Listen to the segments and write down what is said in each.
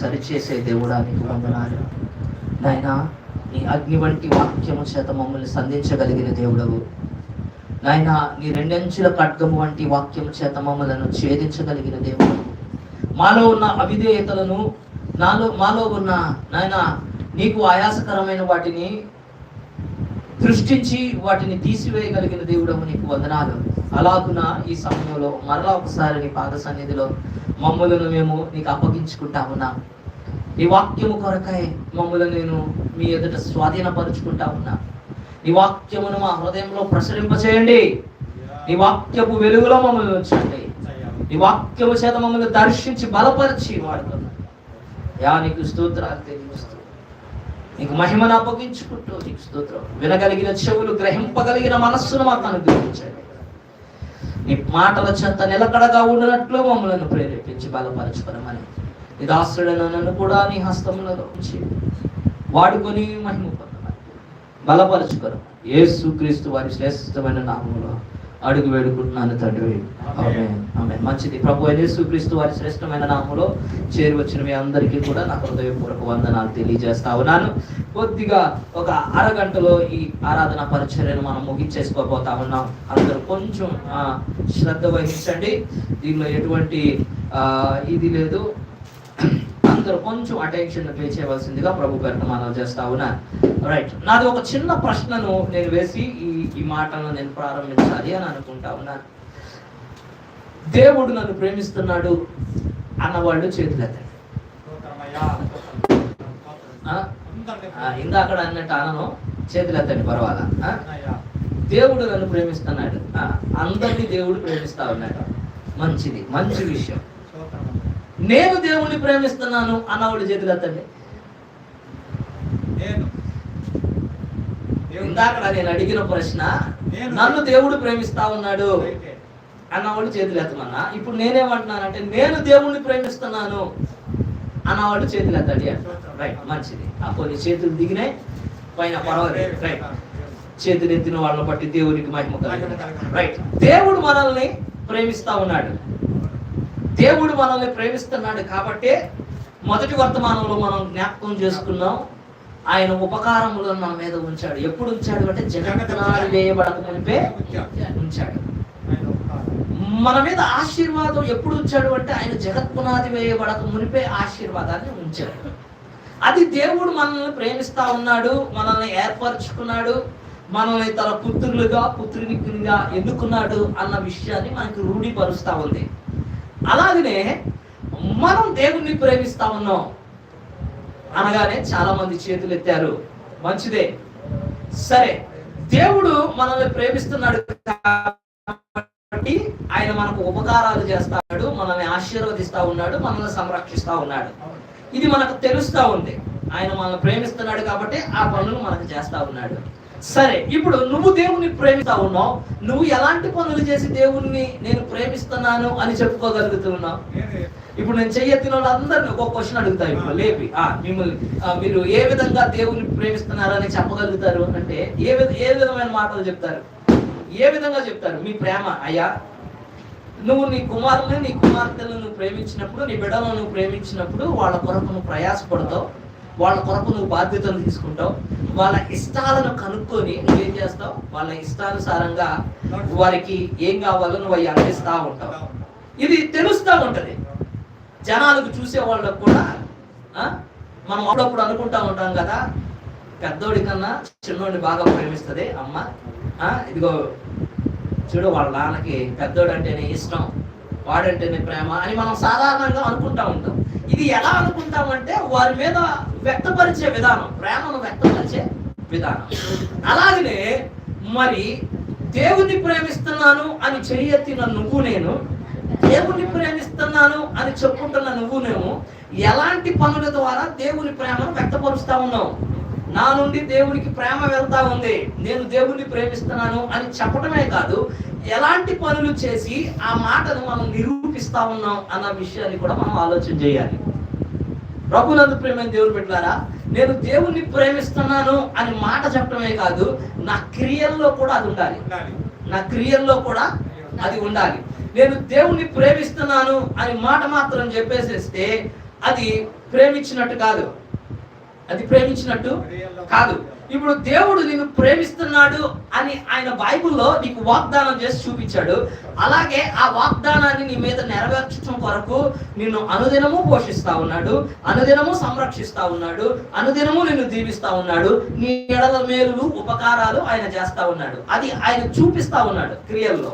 సరిచేసే దేవుడా నీకు వందనాలు. నాయన నీ అగ్ని వంటి వాక్యము చేత మమ్మల్ని సంధించగలిగిన దేవుడవు. నాయన నీ రెండంచుల ఖడ్గము వంటి వాక్యము చేత మమ్మలను ఛేదించగలిగిన దేవుడు మాలో ఉన్న అవిధేయతలను నాలో మాలో ఉన్న నాయన నీకు ఆయాసకరమైన వాటిని దృష్టించి వాటిని తీసివేయగలిగిన దేవుడవు నీకు వందనాలు. అలాగున ఈ సమయంలో మరలా ఒకసారి నీ పాద సన్నిధిలో మమ్మలను మేము నీకు అప్పగించుకుంటా ఉన్నాం నీ వాక్యము కొరకై మమ్మల్ని నేను మీ ఎదుట స్వాధీనపరుచుకుంటా ఉన్నా నీ వాక్యమును మా హృదయంలో ప్రసరింపచేయండి. నీ వాక్యపు వెలుగులో మమ్మల్ని ఉంచండి. నీ వాక్యము చేత మమ్మల్ని దర్శించి బలపరిచి వాడుకున్నా యా నీకు స్తోత్రాలు తెలియజేస్తూ. నీకు మహిమను అప్పగించుకుంటూ నీకు స్తోత్రం. వినగలిగిన చెవులు గ్రహింపగలిగిన మనస్సును మాకు అనుగ్రహించండి. నీ మాటల చెంత నిలకడగా ఉండినట్లు మమ్మల్ని ప్రేరేపించి బలపరచుకోనమని. నీ దాసుడైన నన్ను కూడా నీ హస్తములలో ఉంచి వాడుకొని మహిమ పొందమని. బలపరచుకోను. యేసు క్రీస్తు వారి శ్రేష్టమైన నామంలో అడుగు వేడుకుంటున్నాను తండ్రి. ఆమె ఆమె మంచిది. ప్రభు అయిన యేసు క్రీస్తు వారి శ్రేష్టమైన నామంలో చేరి వచ్చిన మీ అందరికీ కూడా నా హృదయపూర్వక వందనాలు తెలియజేస్తా ఉన్నాను. కొద్దిగా ఒక అరగంటలో ఈ ఆరాధన పరిచర్యను మనం ముగించేసుకోబోతా ఉన్నాం. అందరూ కొంచెం శ్రద్ధ వహించండి. దీనిలో ఎటువంటి ఇది లేదు. అందరూ కొంచెం అటెన్షన్ పే చేయవలసిందిగా ప్రభు పేరున మనం చేస్తా ఉన్నా రైట్ నాది ఒక చిన్న ప్రశ్నను నేను వేసి ఈ ఈ మాటను నేను ప్రారంభించాలి అని అనుకుంటా ఉన్నాను. దేవుడు నన్ను ప్రేమిస్తున్నాడు అన్నవాళ్ళు చేతులెత్తండి ఆ? ఆ, ఇందాకడ అన్నట్టు అనను. చేతులెత్తండి పర్వాలా? దేవుడు నన్ను ప్రేమిస్తున్నాడు. అందరినీ దేవుడు ప్రేమిస్తా ఉన్నాడు. మంచిది మంచి విషయం. నేను దేవుణ్ణి ప్రేమిస్తున్నాను అన్నవాళ్ళు చేతులెత్తండి నేను. ఇందాకడ నేను అడిగిన ప్రశ్న నేను- నన్ను దేవుడు ప్రేమిస్తా ఉన్నాడు అన్నవాళ్ళు చేతులు ఎత్తమన్నా? ఇప్పుడు నేనేమంటున్నానంటే నేను దేవుణ్ణి ప్రేమిస్తున్నాను అన్నవాళ్ళు చేతులు ఎత్తండి రైట్ మంచిది. ఆ కొన్ని చేతులు దిగినాయి పైన పర్వాలేదు. రైట్ చేతులు ఎత్తిన వాళ్ళని బట్టి దేవునికి మహిమ. రైట్ దేవుడు మనల్ని ప్రేమిస్తా ఉన్నాడు. దేవుడు మనల్ని ప్రేమిస్తున్నాడు కాబట్టే మొదటి వర్తమానంలో మనం జ్ఞాపకం చేసుకున్నాం. ఆయన ఉపకారములను మన మీద ఉంచాడు. ఎప్పుడు ఉంచాడు అంటే జగత్తునాడు వేయబడక మునిపే ఉంచాడు. మన మీద ఆశీర్వాదం ఎప్పుడు ఉంచాడు అంటే ఆయన జగత్పునాది వేయబడక మునిపే ఆశీర్వాదాన్ని ఉంచాడు. అది దేవుడు మనల్ని ప్రేమిస్తా ఉన్నాడు మనల్ని ఏర్పరచుకున్నాడు మనల్ని తన పుత్రులుగా పుత్రునిగా ఎన్నుకున్నాడు అన్న విషయాన్ని మనకి రూఢీపరుస్తా ఉంది. అలాగనే మనం దేవుణ్ణి ప్రేమిస్తా ఉన్నాం. అనగానే చాలా మంది చేతులు ఎత్తారు. మంచిదే. సరే దేవుడు మనల్ని ప్రేమిస్తున్నాడు కాబట్టి ఆయన మనకు ఉపకారాలు చేస్తాడు మనల్ని ఆశీర్వదిస్తా ఉన్నాడు మనల్ని సంరక్షిస్తా ఉన్నాడు. ఇది మనకు తెలుస్తా ఉంది. ఆయన మనల్ని ప్రేమిస్తున్నాడు కాబట్టి ఆ పనులు మనకు చేస్తా ఉన్నాడు. సరే ఇప్పుడు నువ్వు దేవుణ్ణి ప్రేమిస్తా ఉన్నావు. నువ్వు ఎలాంటి పనులు చేసి దేవుణ్ణి నేను ప్రేమిస్తున్నాను అని చెప్పుకోగలుగుతున్నావు? ఇప్పుడు నేను చెయ్యెత్తిన వాళ్ళందరినీ ఒక క్వశ్చన్ అడుగుతా ఇప్పుడు లేపి. మిమ్మల్ని మీరు ఏ విధంగా దేవుని ప్రేమిస్తున్నారని చెప్పగలుగుతారు అంటే ఏ విధ ఏ విధమైన మాటలు చెప్తారు? ఏ విధంగా చెప్తారు? మీ ప్రేమ అయ్యా నువ్వు నీ కుమారుని నీ కుమార్తెలను నువ్వు ప్రేమించినప్పుడు నీ బిడ్డలను నువ్వు ప్రేమించినప్పుడు వాళ్ళ కొరకు నువ్వు ప్రయాసపడతావు. వాళ్ళ కొరకు నువ్వు బాధ్యతలు తీసుకుంటావు. వాళ్ళ ఇష్టాలను కనుక్కొని నువ్వేం చేస్తావు? వాళ్ళ ఇష్టానుసారంగా వారికి ఏం కావాలో నువ్వు అవి అందిస్తూ ఉంటావు. ఇది తెలుస్తూ ఉంటది. జనాలకు చూసే వాళ్ళకు కూడా మనం అప్పుడప్పుడు అనుకుంటా ఉంటాం కదా పెద్దోడి కన్నా చిన్నోడిని బాగా ప్రేమిస్తుంది అమ్మ. ఆ, ఇదిగో చూడు వాళ్ళ నాన్నకి పెద్దోడు అంటేనే ఇష్టం. వాడంటేనే ప్రేమ అని మనం సాధారణంగా అనుకుంటా ఉంటాం. ఇది ఎలా అనుకుంటామంటే వారి మీద వ్యక్తపరిచే విధానం ప్రేమను వ్యక్తపరిచే విధానం. అలాగనే మరి దేవుణ్ణి ప్రేమిస్తున్నాను అని చెయ్యెత్తిన నువ్వు నేను దేవుణ్ణి ప్రేమిస్తున్నాను అని చెప్పుకుంటున్న నువ్వు నేను ఎలాంటి పనుల ద్వారా దేవుని ప్రేమను వ్యక్తపరుస్తా ఉన్నావు నా నుండి దేవునికి ప్రేమ వెళ్తా ఉంది. నేను దేవుణ్ణి ప్రేమిస్తున్నాను అని చెప్పడమే కాదు ఎలాంటి పనులు చేసి ఆ మాటను మనం నిరూపిస్తా ఉన్నాం అన్న విషయాన్ని కూడా మనం ఆలోచన చేయాలి. ప్రభునందు ప్రేమైన దేవుని పెట్టారా నేను దేవుణ్ణి ప్రేమిస్తున్నాను అని మాట చెప్పడమే కాదు నా క్రియల్లో కూడా అది ఉండాలి. నా క్రియల్లో కూడా అది ఉండాలి. నేను దేవుణ్ణి ప్రేమిస్తున్నాను అని మాట మాత్రం చెప్పేసేస్తే అది ప్రేమించినట్టు కాదు. అది ప్రేమించినట్టు కాదు. ఇప్పుడు దేవుడు నిన్ను ప్రేమిస్తున్నాడు అని ఆయన బైబుల్లో నీకు వాగ్దానం చేసి చూపించాడు. అలాగే ఆ వాగ్దానాన్ని నీ మీద నెరవేర్చడం కొరకు నిన్ను అనుదినము పోషిస్తా ఉన్నాడు అనుదినము సంరక్షిస్తా ఉన్నాడు అనుదినము నిన్ను దీవిస్తా ఉన్నాడు నీ ఎడల మేలులు ఉపకారాలు ఆయన చేస్తా ఉన్నాడు. అది ఆయన చూపిస్తా ఉన్నాడు క్రియల్లో.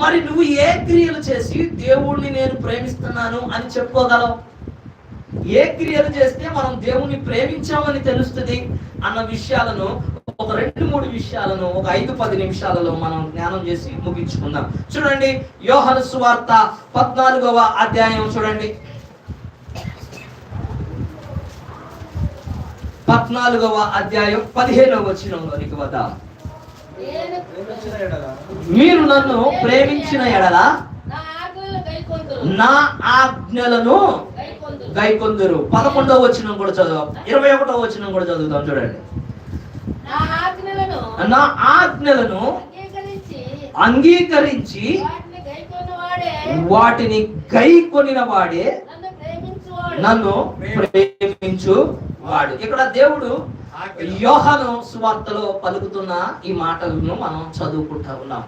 మరి నువ్వు ఏ క్రియలు చేసి దేవుణ్ణి నేను ప్రేమిస్తున్నాను అని చెప్పుకోగలవు? ఏ క్రియలు చేస్తే మనం దేవుణ్ణి ప్రేమించామని తెలుస్తుంది అన్న విషయాలను ఒక రెండు మూడు విషయాలను ఒక ఐదు పది నిమిషాలలో మనం జ్ఞానం చేసి ముగించుకుందాం. చూడండి యోహన సువార్త పద్నాలుగవ అధ్యాయం చూడండి. పద్నాలుగవ అధ్యాయం పదిహేనవ వచనంలోనికి వద్దాం. మీరు నన్ను ప్రేమించిన ఎడల. నా ఆజ్ఞలను గైకొందురు. పదకొండవ వచనం కూడా చదువు ఇరవై ఒకటో వచనం కూడా చదువుతాం చూడండి నా ఆజ్ఞలను అంగీకరించి వాటిని గై కొనిన వాడే నన్ను ప్రేమించువాడు. నన్ను ప్రేమించు వాడు ఇక్కడ దేవుడు యోహాను సువార్తలో పలుకుతున్న ఈ మాటలను మనం చదువుకుంటా ఉన్నాం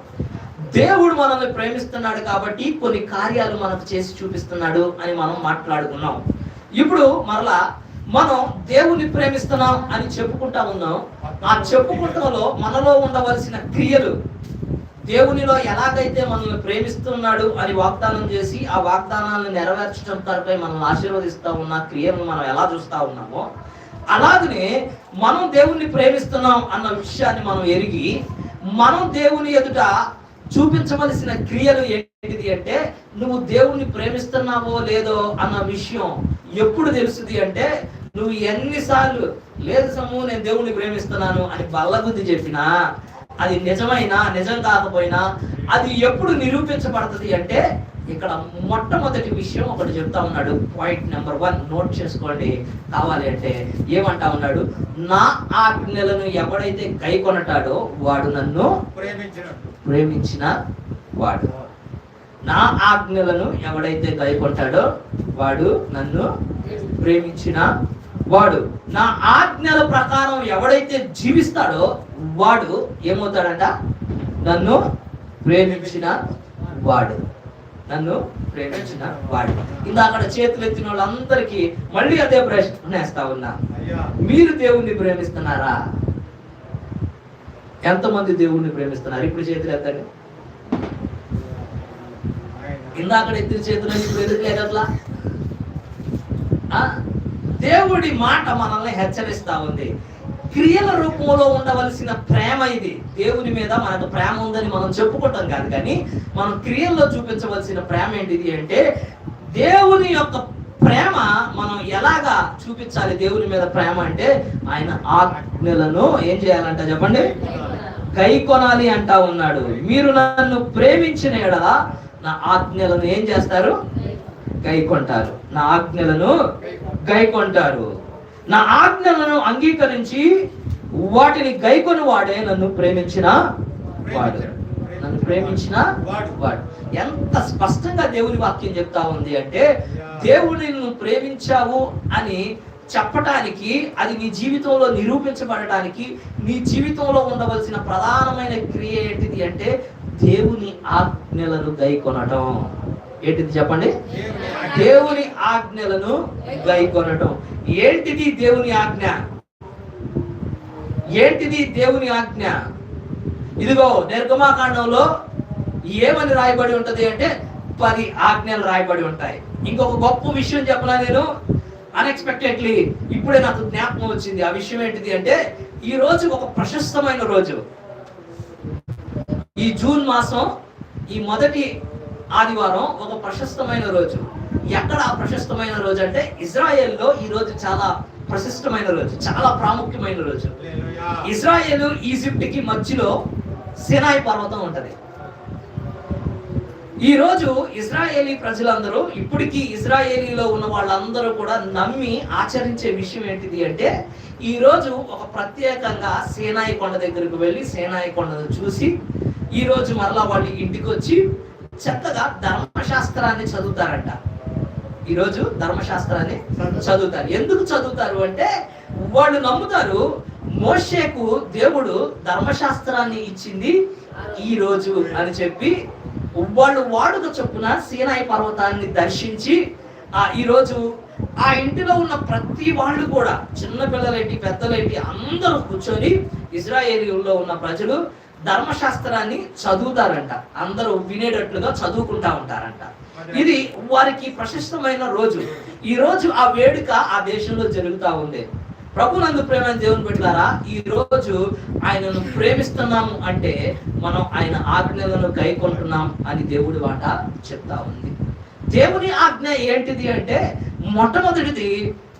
దేవుడు మనల్ని ప్రేమిస్తున్నాడు కాబట్టి కొన్ని కార్యాలు మనకు చేసి చూపిస్తున్నాడు అని మనం మాట్లాడుకున్నాం. ఇప్పుడు మరలా మనం దేవుని ప్రేమిస్తున్నాం అని చెప్పుకుంటా ఉన్నాం. ఆ చెప్పుకుంటలో మనలో ఉండవలసిన క్రియలు దేవునిలో ఎలాగైతే మనల్ని ప్రేమిస్తున్నాడు అని వాగ్దానం చేసి ఆ వాగ్దానాలను నెరవేర్చడం తరపై మనల్ని ఆశీర్వదిస్తూ ఉన్న క్రియలను మనం ఎలా చూస్తా ఉన్నామో అలాగనే మనం దేవుణ్ణి ప్రేమిస్తున్నాం అన్న విషయాన్ని మనం ఎరిగి మనం దేవుని ఎదుట చూపించవలసిన క్రియలు ఏంటిది అంటే నువ్వు దేవుణ్ణి ప్రేమిస్తున్నావో లేదో అన్న విషయం ఎప్పుడు తెలుస్తుంది అంటే నువ్వు ఎన్నిసార్లు లేదు సమ్ము నేను దేవుణ్ణి ప్రేమిస్తున్నాను అని బల్లగుద్ది చెప్పినా అది నిజమైనా నిజం కాకపోయినా అది ఎప్పుడు నిరూపించబడుతుంది అంటే ఇక్కడ మొట్టమొదటి విషయం ఒకటి చెప్తా ఉన్నాడు. పాయింట్ నెంబర్ వన్ నోట్ చేసుకోండి. కావాలి అంటే ఏమంటా ఉన్నాడు? నా ఆజ్ఞలను ఎవడైతే కై కొనటాడో వాడు నన్ను ప్రేమించినట్టు. ప్రేమించిన వాడు. నా ఆజ్ఞలను ఎవడైతే గైకొంటాడో వాడు నన్ను ప్రేమించిన వాడు. నా ఆజ్ఞల ప్రకారం ఎవడైతే జీవిస్తాడో వాడు ఏమవుతాడంట? నన్ను ప్రేమించిన వాడు. నన్ను ప్రేమించిన వాడు. ఇందాక చేతులు ఎత్తిన వాళ్ళందరికీ మళ్ళీ అదే ప్రశ్న వేస్తా ఉన్నా. మీరు దేవుణ్ణి ప్రేమిస్తున్నారా? ఎంతమంది దేవుణ్ణి ప్రేమిస్తున్నారు? ఇప్పుడు చేతులు ఎత్తండి. ఆయన ఇందాక ఎత్తిన చేతులు ఇప్పుడు ఎందుకు అట్లా? ఆ? దేవుడి మాట మనల్ని హెచ్చరిస్తా ఉంది. క్రియల రూపంలో ఉండవలసిన ప్రేమ ఇది. దేవుని మీద మనకు ప్రేమ ఉందని మనం చెప్పుకుంటాం కాదు కానీ మనం క్రియల్లో చూపించవలసిన ప్రేమ ఏంటిది అంటే దేవుని యొక్క ప్రేమ మనం ఎలాగా చూపించాలి దేవుని మీద ప్రేమ అంటే ఆయన ఆజ్ఞలను ఏం చేయాలంట చెప్పండి? గై కొనాలి అంటా ఉన్నాడు. మీరు నన్ను ప్రేమించిన ఎడల నా ఆజ్ఞలను ఏం చేస్తారు? గైకొంటారు నా ఆజ్ఞలను గైకొంటారు నా ఆజ్ఞలను అంగీకరించి వాటిని గైకొని వాడే నన్ను ప్రేమించిన వాడు. నన్ను ప్రేమించిన వాడు. ఎంత స్పష్టంగా దేవుని వాక్యం చెప్తా ఉంది అంటే దేవుడిని నువ్వు ప్రేమించావు అని చెప్పటానికి అది నీ జీవితంలో నిరూపించబడటానికి నీ జీవితంలో ఉండవలసిన ప్రధానమైన క్రియ ఏంటిది అంటే దేవుని ఆజ్ఞలను గైకొనటం. ఏంటిది చెప్పండి? దేవుని ఆజ్ఞలను గైకొనటం. ఏంటిది దేవుని ఆజ్ఞ? ఏంటిది దేవుని ఆజ్ఞ? ఇదిగో నిర్గమాకాండంలో ఏమని రాయబడి ఉంటది అంటే పది ఆజ్ఞలు రాయబడి ఉంటాయి. ఇంకొక గొప్ప విషయం చెప్పనా నేను? అన్ఎక్స్పెక్టెడ్లీ ఇప్పుడే నాకు జ్ఞాపకం వచ్చింది. ఆ విషయం ఏంటిది అంటే ఈ రోజు ఒక ప్రశస్తమైన రోజు. ఈ జూన్ మాసం ఈ మొదటి ఆదివారం ఒక ప్రశస్తమైన రోజు. ఎక్కడ ఆ ప్రశస్తమైన రోజు అంటే ఇజ్రాయెల్లో ఈ రోజు చాలా ప్రశస్తమైన రోజు చాలా ప్రాముఖ్యమైన రోజు. ఇజ్రాయేల్ ఈజిప్ట్కి మధ్యలో సినాయి పర్వతం ఉంటది. ఈ రోజు ఇజ్రాయేలీ ప్రజలందరూ ఇప్పటికీ ఇజ్రాయేలీలో ఉన్న వాళ్ళందరూ కూడా నమ్మి ఆచరించే విషయం ఏంటిది అంటే ఈ రోజు ఒక ప్రత్యేకంగా సేనాయి కొండ దగ్గరకు వెళ్ళి సేనాయి కొండను చూసి ఈ రోజు మరలా వాళ్ళ ఇంటికి వచ్చి చక్కగా ధర్మశాస్త్రాన్ని చదువుతారంట. ఈరోజు ధర్మశాస్త్రాన్ని చదువుతారు. ఎందుకు చదువుతారు అంటే వాళ్ళు నమ్ముతారు మోషేకు దేవుడు ధర్మశాస్త్రాన్ని ఇచ్చింది ఈ రోజు అని చెప్పి వాళ్ళు వాడుక చొప్పున సీనాయి పర్వతాన్ని దర్శించి ఆ ఈ రోజు ఆ ఇంటిలో ఉన్న ప్రతి వాళ్ళు కూడా చిన్న పిల్లలేంటి పెద్దలేంటి అందరూ కూర్చొని ఇజ్రాయేలీలో ఉన్న ప్రజలు ధర్మశాస్త్రాన్ని చదువుతారంట. అందరూ వినేటట్లుగా చదువుకుంటా ఉంటారంట. ఇది వారికి ప్రశస్తమైన రోజు. ఈ రోజు ఆ వేడుక ఆ దేశంలో జరుగుతా ఉంది. ప్రభునందు ప్రేమ దేవుని పెట్టారా ఈ రోజు ఆయనను ప్రేమిస్తున్నాము అంటే మనం ఆయన ఆజ్ఞలను గైకొంటున్నాం అని దేవుడి వాట చెప్తా ఉంది. దేవుని ఆజ్ఞ ఏంటిది అంటే మొట్టమొదటిది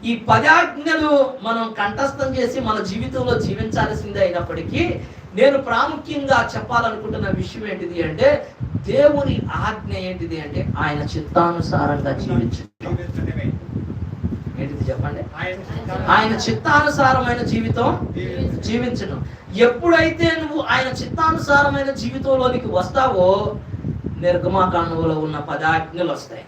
ఈ పదాజ్ఞలు మనం కంఠస్థం చేసి మన జీవితంలో జీవించాల్సిందే అయినప్పటికీ నేను ప్రాముఖ్యంగా చెప్పాలనుకుంటున్న విషయం ఏంటిది అంటే దేవుని ఆజ్ఞ ఏంటిది అంటే ఆయన చిత్తానుసారంగా జీవించడం చెప్పండి. ఆయన చిత్తానుసారమైన జీవితం జీవించడం. జీవించడం ఎప్పుడైతే నువ్వు ఆయన చిత్తానుసారమైన జీవితంలోనికి వస్తావో నిర్గమాకాండంలో ఉన్న పదాజ్ఞలు వస్తాయి.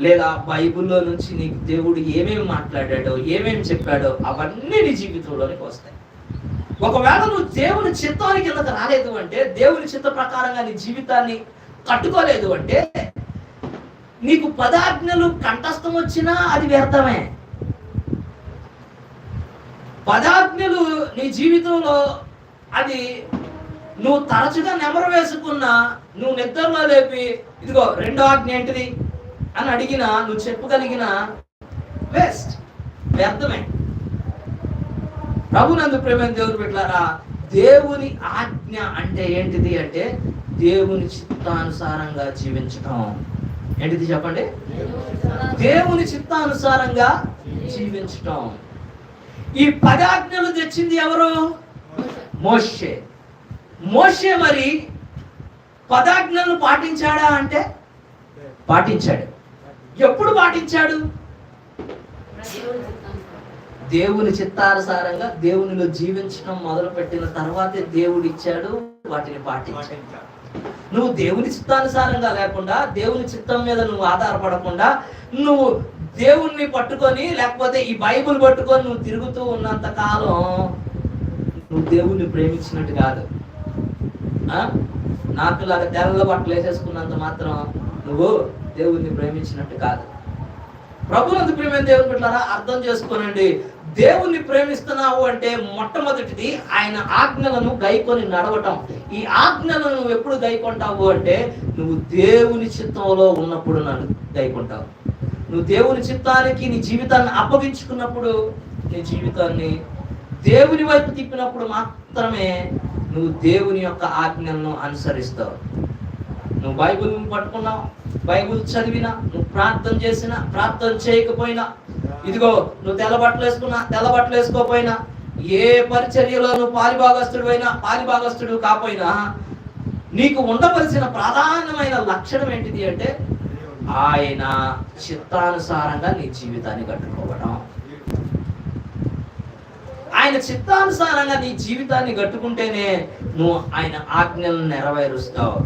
లేదా బైబిల్లో నుంచి నీకు దేవుడు ఏమేమి మాట్లాడాడో ఏమేమి చెప్పాడో అవన్నీ నీ జీవితంలోనికి వస్తాయి. ఒకవేళ నువ్వు దేవుని చిత్తానికి కిందకు రాలేదు అంటే దేవుని చిత్త ప్రకారంగా నీ జీవితాన్ని కట్టుకోలేదు అంటే నీకు పదాజ్ఞలు కంఠస్థం వచ్చినా అది వ్యర్థమే. పదాజ్ఞలు నీ జీవితంలో అది నువ్వు తరచుగా నెమరు వేసుకున్నా నువ్వు నిద్రలో లేపి ఇదిగో రెండో ఆజ్ఞ ఏంటిది? అని అడిగినా నువ్వు చెప్పగలిగిన వేస్ట్ వ్యర్థమే. ప్రభునందు ప్రేమ దేవుడు పెట్టారా దేవుని ఆజ్ఞ అంటే ఏంటిది అంటే దేవుని చిత్తానుసారంగా జీవించటం. ఏంటిది చెప్పండి? దేవుని చిత్తానుసారంగా జీవించటం. ఈ పదాజ్ఞలు తెచ్చింది ఎవరు? మోషే. మోషే మరి పదాజ్ఞలను పాటించాడా అంటే? పాటించాడు. ఎప్పుడు పాటించాడు? దేవుని చిత్తానుసారంగా దేవునిలో జీవించడం మొదలుపెట్టిన తర్వాతే దేవుడు ఇచ్చాడు వాటిని పాటించాడు. నువ్వు దేవుని చిత్తానుసారంగా లేకుండా దేవుని చిత్తం మీద నువ్వు ఆధారపడకుండా నువ్వు దేవుణ్ణి పట్టుకొని లేకపోతే ఈ బైబిల్ పట్టుకొని నువ్వు తిరుగుతూ ఉన్నంత కాలం నువ్వు దేవుణ్ణి ప్రేమించినట్టు కాదు. ఆ? నాకు లాగా తెల్ల బట్టలు వేసేసుకున్నంత మాత్రం నువ్వు దేవుణ్ణి ప్రేమించినట్టు కాదు. ప్రభునందు ప్రేమ దేవుని పెట్టారా అర్థం చేసుకోనండి. దేవుణ్ణి ప్రేమిస్తున్నావు అంటే మొట్టమొదటిది ఆయన ఆజ్ఞలను గైకొని నడవటం. ఈ ఆజ్ఞలను నువ్వు ఎప్పుడు గైకొంటావు అంటే నువ్వు దేవుని చిత్తంలో ఉన్నప్పుడు నన్ను గైకొంటావు. నువ్వు దేవుని చిత్తానికి నీ జీవితాన్ని అప్పగించుకున్నప్పుడు నీ జీవితాన్ని దేవుని వైపు తిప్పినప్పుడు మాత్రమే నువ్వు దేవుని యొక్క ఆజ్ఞలను అనుసరిస్తావు. నువ్వు బైబిల్ పట్టుకున్నావు బైబుల్ చదివినా నువ్వు ప్రార్థన చేసినా ప్రార్థన చేయకపోయినా ఇదిగో నువ్వు తెల్ల బట్టలు వేసుకున్నా తెల్ల బట్టలు వేసుకోపోయినా ఏ పరిచర్యలో నువ్వు పాలిభాగస్తుడు అయినా పాలిభాగస్తుడు కాపోయినా నీకు ఉండవలసిన ప్రధానమైన లక్షణం ఏంటిది అంటే ఆయన చిత్తానుసారంగా నీ జీవితాన్ని కట్టుకోవడం ఆయన చిత్తానుసారంగా నీ జీవితాన్ని కట్టుకుంటేనే నువ్వు ఆయన ఆజ్ఞలను నెరవేరుస్తావు.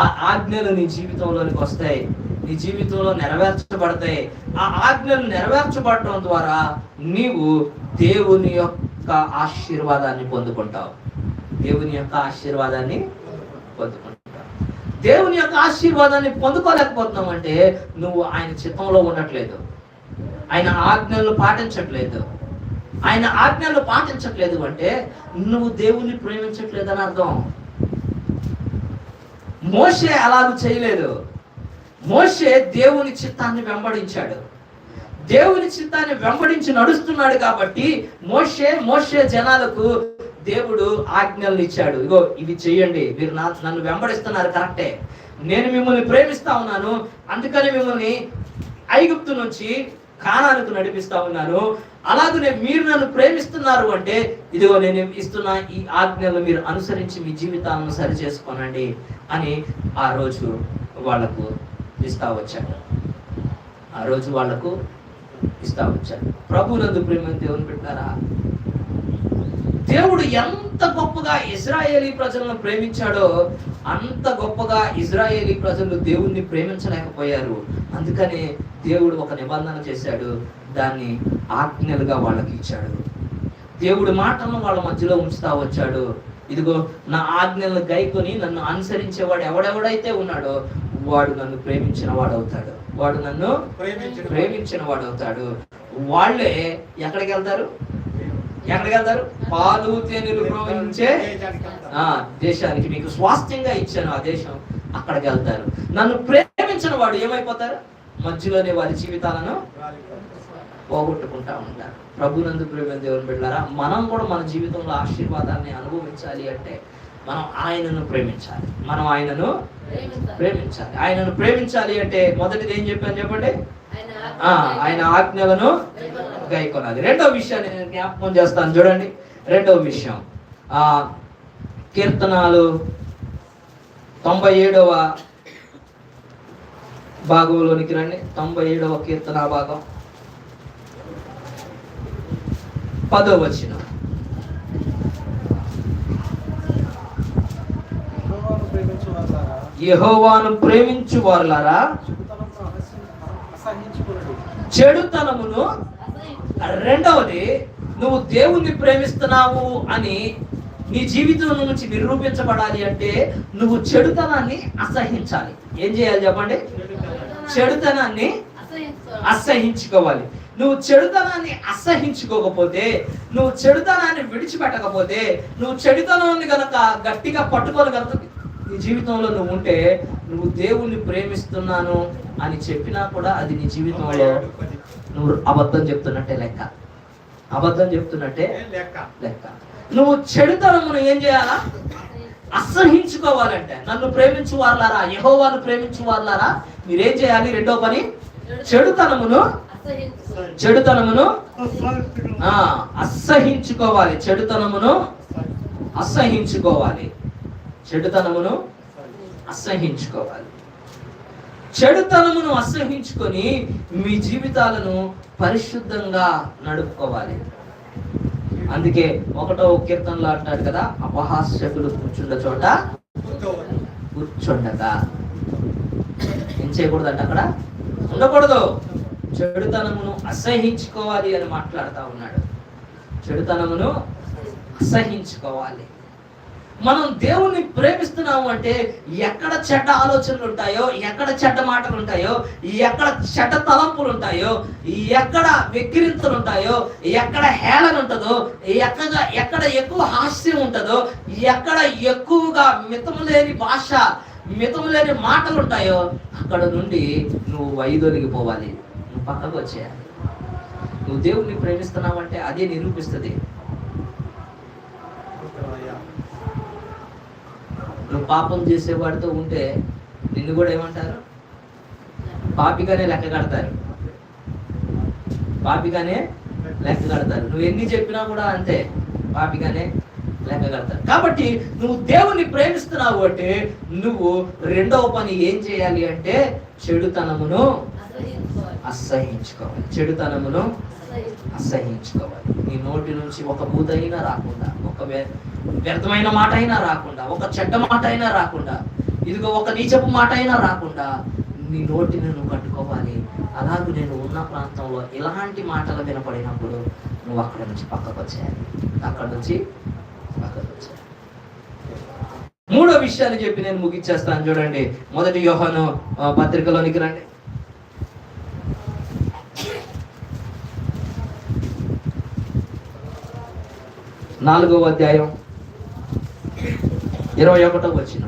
ఆ ఆజ్ఞలు నీ జీవితంలోనికి వస్తాయి. నీ జీవితంలో నెరవేర్చబడతాయి. ఆ ఆజ్ఞలు నెరవేర్చబడటం ద్వారా నీవు దేవుని యొక్క ఆశీర్వాదాన్ని పొందుకుంటావు. దేవుని యొక్క ఆశీర్వాదాన్ని పొందుకుంటావు. దేవుని యొక్క ఆశీర్వాదాన్ని పొందుకోలేకపోతున్నావు అంటే నువ్వు ఆయన చిత్తంలో ఉండట్లేదు. ఆయన ఆజ్ఞలను పాటించట్లేదు. ఆయన ఆజ్ఞలు పాటించట్లేదు అంటే నువ్వు దేవుణ్ణి ప్రేమించట్లేదు అని అర్థం. మోసే అలాగూ చేయలేదు. మోషే దేవుని చిత్తాన్ని వెంబడించాడు. దేవుని చిత్తాన్ని వెంబడించి నడుస్తున్నాడు కాబట్టి మోషే మోషే జనాలకు దేవుడు ఆజ్ఞలను ఇచ్చాడు. ఇగో ఇవి చేయండి మీరు నా నన్ను వెంబడిస్తున్నారు కరెక్టే. నేను మిమ్మల్ని ప్రేమిస్తా ఉన్నాను. అందుకని మిమ్మల్ని ఐగుప్తు నుంచి కాణాలకు నడిపిస్తా ఉన్నాను. అలాగనే మీరు నన్ను ప్రేమిస్తున్నారు అంటే ఇదిగో నేను ఇస్తున్న ఈ ఆజ్ఞలు మీరు అనుసరించి మీ జీవితాలను సరి చేసుకోనండి అని ఆ రోజు వాళ్ళకు ఇస్తా వచ్చాడు. ఆ రోజు వాళ్ళకు ఇస్తా వచ్చాడు. ప్రభునందు ప్రేమ దేవుని పెట్టారా దేవుడు ఎంత గొప్పగా ఇజ్రాయేలీ ప్రజలను ప్రేమించాడో అంత గొప్పగా ఇజ్రాయేలీ ప్రజలు దేవుణ్ణి ప్రేమించలేకపోయారు. అందుకనే దేవుడు ఒక నిబంధన చేశాడు దాన్ని ఆజ్ఞలుగా వాళ్ళకి ఇచ్చాడు. దేవుడి మాటలను వాళ్ళ మధ్యలో ఉంచుతా వచ్చాడు. ఇదిగో నా ఆజ్ఞలను గైకొని నన్ను అనుసరించేవాడు ఎవడెవడైతే ఉన్నాడో వాడు నన్ను ప్రేమించిన వాడు అవుతాడు వాడు నన్ను ప్రేమించిన ప్రేమించిన వాడు అవుతాడు వాళ్ళే ఎక్కడికి వెళ్తారు? ఎక్కడికి వెళ్తారు? పాలు తేనెలు ప్రవహించే ఆ దేశానికి మీకు స్వాస్థ్యంగా ఇచ్చాను ఆ దేశం. అక్కడికి వెళ్తారు. నన్ను ప్రేమించిన వాడు ఏమైపోతారు? మధ్యలోనే వారి జీవితాలను పోగొట్టుకుంటా ఉంటారు. ప్రభునందు ప్రేమ దేవుని బిడ్డారా మనం కూడా మన జీవితంలో ఆశీర్వాదాన్ని అనుభవించాలి అంటే మనం ఆయనను ప్రేమించాలి. మనం ఆయనను ప్రేమించాలి. ఆయనను ప్రేమించాలి అంటే మొదటిది ఏం చెప్పాను చెప్పండి? ఆయన ఆ, ఆయన ఆజ్ఞలను గైకొనాలి. గైకొనాలి రెండో విషయాన్ని నేను జ్ఞాపకం చేస్తాను చూడండి. రెండవ విషయం. ఆ కీర్తనాలు తొంభై ఏడవ భాగంలోనికి రండి. తొంభై ఏడవ కీర్తన భాగం. పదో వచ్చిన యెహోవాను ప్రేమించు వారులారా, యహోవాను ప్రేమించు వారులారా. చెడుతనమును రెండవది నువ్వు దేవుణ్ణి ప్రేమిస్తున్నావు అని నీ జీవితం నుంచి నిరూపించబడాలి అంటే నువ్వు చెడుతనాన్ని అసహించాలి. ఏం చేయాలి చెప్పండి? చెడుతనాన్ని అసహించుకోవాలి. నువ్వు చెడుతనాన్ని అసహించుకోకపోతే నువ్వు చెడుతనాన్ని విడిచిపెట్టకపోతే నువ్వు చెడుతనాన్ని కనుక గట్టిగా పట్టుకొని కనుక నీ జీవితంలో నువ్వు ఉంటే నువ్వు దేవుణ్ణి ప్రేమిస్తున్నాను అని చెప్పినా కూడా అది నీ జీవితంలో నువ్వు అబద్ధం చెప్తున్నట్టే లెక్క. అబద్ధం చెప్తున్నట్టే లెక్క? లెక్క. నువ్వు చెడుతనమును ఏం చేయాలా? అసహించుకోవాలంటే. నన్ను ప్రేమించు వాళ్ళారా యహోవాను ప్రేమించు వాళ్ళారా మీరేం చేయాలి? రెండో పని? చెడుతనమును. చెడుతనమును ఆ అసహించుకోవాలి. చెడుతనమును అసహించుకోవాలి. చెడుతనమును అసహించుకోవాలి. చెడుతనమును అసహించుకొని మీ జీవితాలను పరిశుద్ధంగా నడుపుకోవాలి. అందుకే ఒకటో కీర్తనలో అంటాడు కదా అపహాస్యకులు కూర్చున్న చోట కూర్చోవద్దు. కూర్చుండగా ఏం చేయకూడదంట అక్కడ? ఉండకూడదు. చెడుతనమును అసహించుకోవాలి అని మాట్లాడుతూ ఉన్నాడు. చెడుతనమును అసహించుకోవాలి. మనం దేవుణ్ణి ప్రేమిస్తున్నాము అంటే ఎక్కడ చెడ్డ ఆలోచనలు ఉంటాయో ఎక్కడ చెడ్డ మాటలు ఉంటాయో ఎక్కడ చెడ్డ తలంపులు ఉంటాయో ఎక్కడ వెక్కిరింతలు ఉంటాయో ఎక్కడ హేళన ఉంటుందో ఎక్కడ ఎక్కడ ఎక్కువ హాస్యం ఉంటుందో ఎక్కడ ఎక్కువగా మితము లేని భాష మితము లేని మాటలు ఉంటాయో అక్కడ నుండి నువ్వు వైదొలిగిపోవాలి నువ్వు పక్కకు వచ్చేయాలి. నువ్వు దేవుణ్ణి ప్రేమిస్తున్నావంటే అదే నిరూపిస్తుంది. నువ్వు పాపం చేసేవాడితో ఉంటే నిన్ను కూడా ఏమంటారు? పాపిగానే లెక్క కడతారు. పాపిగానే లెక్క కడతారు. నువ్వు ఎన్ని చెప్పినా కూడా అంతే. పాపిగానే లెక్క కడతారు. కాబట్టి నువ్వు దేవుణ్ణి ప్రేమిస్తున్నావు అంటే నువ్వు రెండవ పని ఏం చేయాలి అంటే చెడుతనమును. అసహించుకోవాలి. చెడుతనమును. అసహించుకోవాలి నీ నోటి నుంచి ఒక బూదైనా రాకుండా ఒక వ్య- వ్యర్థమైన మాట అయినా రాకుండా ఒక చెడ్డ మాట అయినా రాకుండా ఇదిగో ఒక నీచపు మాట అయినా రాకుండా నీ నోటిని నువ్వు కట్టుకోవాలి. అలాగే నేను ఉన్న ప్రాంతంలో ఇలాంటి మాటలు వినపడినప్పుడు నువ్వు అక్కడ నుంచి పక్కకు వచ్చేయాలి. అక్కడ నుంచి పక్కకు వచ్చేయాలి. మూడో విషయాన్ని చెప్పి నేను ముగించేస్తాను చూడండి మొదటి యోహాను పత్రికలోనికి రండి. నాలుగవ అధ్యాయం ఇరవై ఒకటో వచ్చిన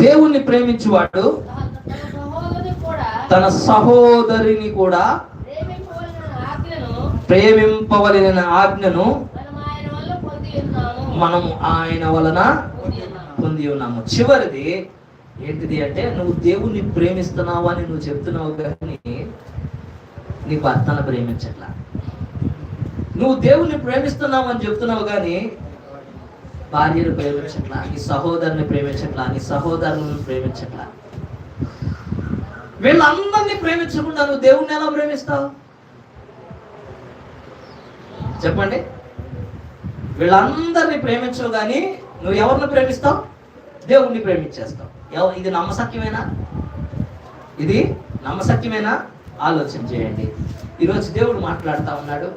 దేవుణ్ణి ప్రేమించువాడు తన సహోదరుని కూడా తన సహోదరిని కూడా ప్రేమించవలసిన ఆజ్ఞను ప్రేమింపవలన ఆజ్ఞను మనము ఆయన వలన. పొంది ఉన్నాము చివరిది ఏంటిది అంటే నువ్వు దేవుణ్ణి ప్రేమిస్తున్నావు అని నువ్వు చెప్తున్నావు కానీ నీ భర్తను ప్రేమించట్లా? నువ్వు దేవుణ్ణి ప్రేమిస్తున్నావు అని చెప్తున్నావు కానీ భార్యను ప్రేమించట్లా? నీ సహోదరుని ప్రేమించట్లా? నీ సహోదరులను ప్రేమించట్లా? వీళ్ళందరినీ ప్రేమించకుండా నువ్వు దేవుణ్ణి ఎలా ప్రేమిస్తావు? చెప్పండి. వీళ్ళందరినీ ప్రేమించవు కానీ నువ్వు ఎవరిని ప్రేమిస్తావు? దేవుణ్ణి ప్రేమించేస్తావు. ఎవ- ఇది నమ్మసక్యమేనా? ఇది నమ్మసక్యమేనా? ఆలోచన చేయండి. ఈరోజు దేవుడు మాట్లాడుతూ ఉన్నాడు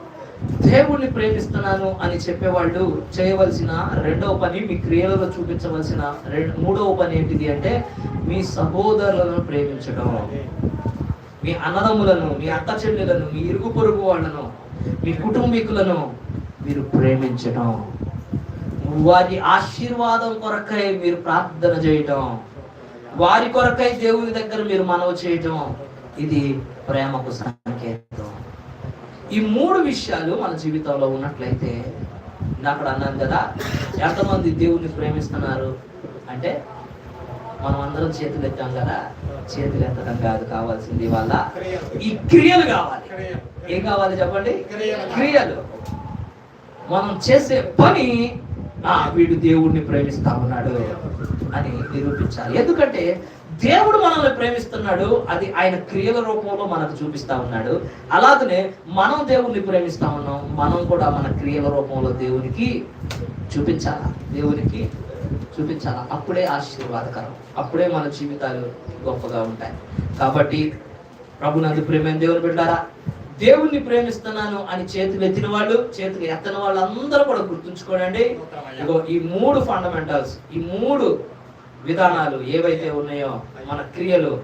దేవుణ్ణి ప్రేమిస్తున్నాను అని చెప్పేవాళ్ళు చేయవలసిన రెండవ పని మీ క్రియలలో చూపించవలసిన రెండు మూడవ పని ఏంటిది అంటే మీ సహోదరులను ప్రేమించడం. మీ అన్నదమ్ములను మీ అక్క చెల్లెలను మీ ఇరుగు పొరుగు వాళ్ళను మీ కుటుంబీకులను మీరు ప్రేమించడం. వారి ఆశీర్వాదం కొరకై మీరు ప్రార్థన చేయటం వారి కొరకై దేవుని దగ్గర మీరు మనవి చేయటం ఇది ప్రేమకు సంకేతం. ఈ మూడు విషయాలు మన జీవితంలో ఉన్నట్లయితే అక్కడ అన్నాను కదా ఎంతమంది దేవుణ్ణి ప్రేమిస్తున్నారు అంటే మనం అందరం చేతులు ఎత్తాం కదా చేతులు ఎత్తడం కాదు కావాల్సింది వాళ్ళ ఈ క్రియలు కావాలి. ఏం కావాలి చెప్పండి? క్రియలు. మనం చేసే పని వీడు దేవుడిని ప్రేమిస్తా ఉన్నాడు అని నిరూపించాలి. ఎందుకంటే దేవుడు మనల్ని ప్రేమిస్తున్నాడు అది ఆయన క్రియల రూపంలో మనకు చూపిస్తా ఉన్నాడు. అలాగనే మనం దేవుణ్ణి ప్రేమిస్తా ఉన్నాం మనం కూడా మన క్రియల రూపంలో దేవునికి చూపించాలా? దేవునికి చూపించాలా? అప్పుడే ఆశీర్వాదకరం. అప్పుడే మన జీవితాలు గొప్పగా ఉంటాయి. కాబట్టి ప్రభునందు ప్రేమైన దేవుని బిడ్డారా దేవుణ్ణి ప్రేమిస్తున్నాను అని చేతులు ఎత్తిన వాళ్ళు చేతులు ఎత్తని వాళ్ళందరూ కూడా గుర్తుంచుకోనండి. ఈ మూడు ఫండమెంటల్స్ ఈ మూడు విధానాలు ఏవైతే ఉన్నాయో మన క్రియలు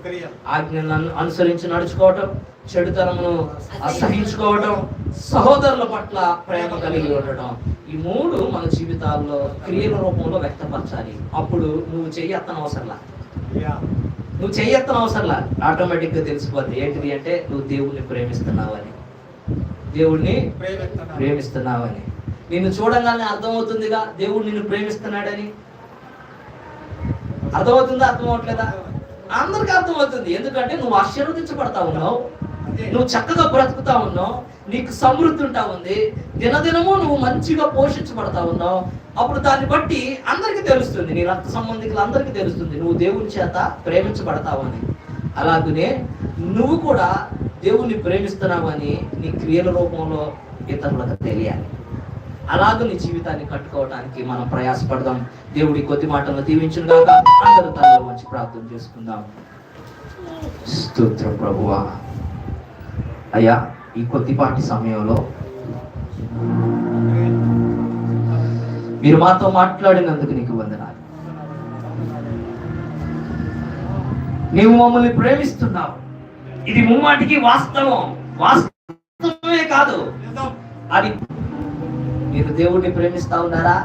ఆజ్ఞలను అనుసరించి నడుచుకోవటం చెడుతనమును అసహించుకోవటం సహోదరుల పట్ల ప్రేమ కలిగి ఉండటం ఈ మూడు మన జీవితాల్లో క్రియల రూపంలో వ్యక్తపరచాలి. అప్పుడు నువ్వు చెయ్యత్తన అవసరంలా నువ్వు చెయ్యత్తన అవసరంలా ఆటోమేటిక్గా తెలిసిపోద్ది. ఏంటిది అంటే నువ్వు దేవుణ్ణి ప్రేమిస్తున్నావని. దేవుణ్ణి ప్రేమిస్తున్నావని. నిన్ను చూడగానే అర్థమవుతుందిగా దేవుడు నిన్ను ప్రేమిస్తున్నాడని. అర్థమవుతుందా అర్థం అవట్లేదా అందరికి అర్థమవుతుంది. ఎందుకంటే నువ్వు ఆశీర్వదించబడతా ఉన్నావు. నువ్వు చక్కగా బ్రతుకుతా ఉన్నావు. నీకు సమృద్ధి ఉంటా ఉంది. దినదినము నువ్వు మంచిగా పోషించబడతా ఉన్నావు. అప్పుడు దాన్ని బట్టి అందరికీ తెలుస్తుంది. నీ రక్త సంబంధికులు అందరికీ తెలుస్తుంది. నువ్వు దేవుని చేత ప్రేమించబడతావు అని అలాగనే నువ్వు కూడా దేవుణ్ణి ప్రేమిస్తున్నావని నీ క్రియల రూపంలో ఇతరులకు తెలియాలి. అలాగ నీ జీవితాన్ని కట్టుకోవడానికి మనం ప్రయాసపడదాం. దేవుడి కొద్ది మాటలను దీవించిన కాక అందరూ తనలో మంచి ప్రార్థన చేసుకుందాం. స్తోత్రం ప్రభువా. అయ్యా ఈ కొద్దిపాటి సమయంలో మీరు మాతో మాట్లాడినందుకు నీకు వందనాలు. నీవు మమ్మల్ని ప్రేమిస్తున్నావు. ఇది ముమ్మాటికి వాస్తవం. వాస్తవమే కాదు. అది మీరు దేవుణ్ణి ప్రేమిస్తా ఉన్నారా?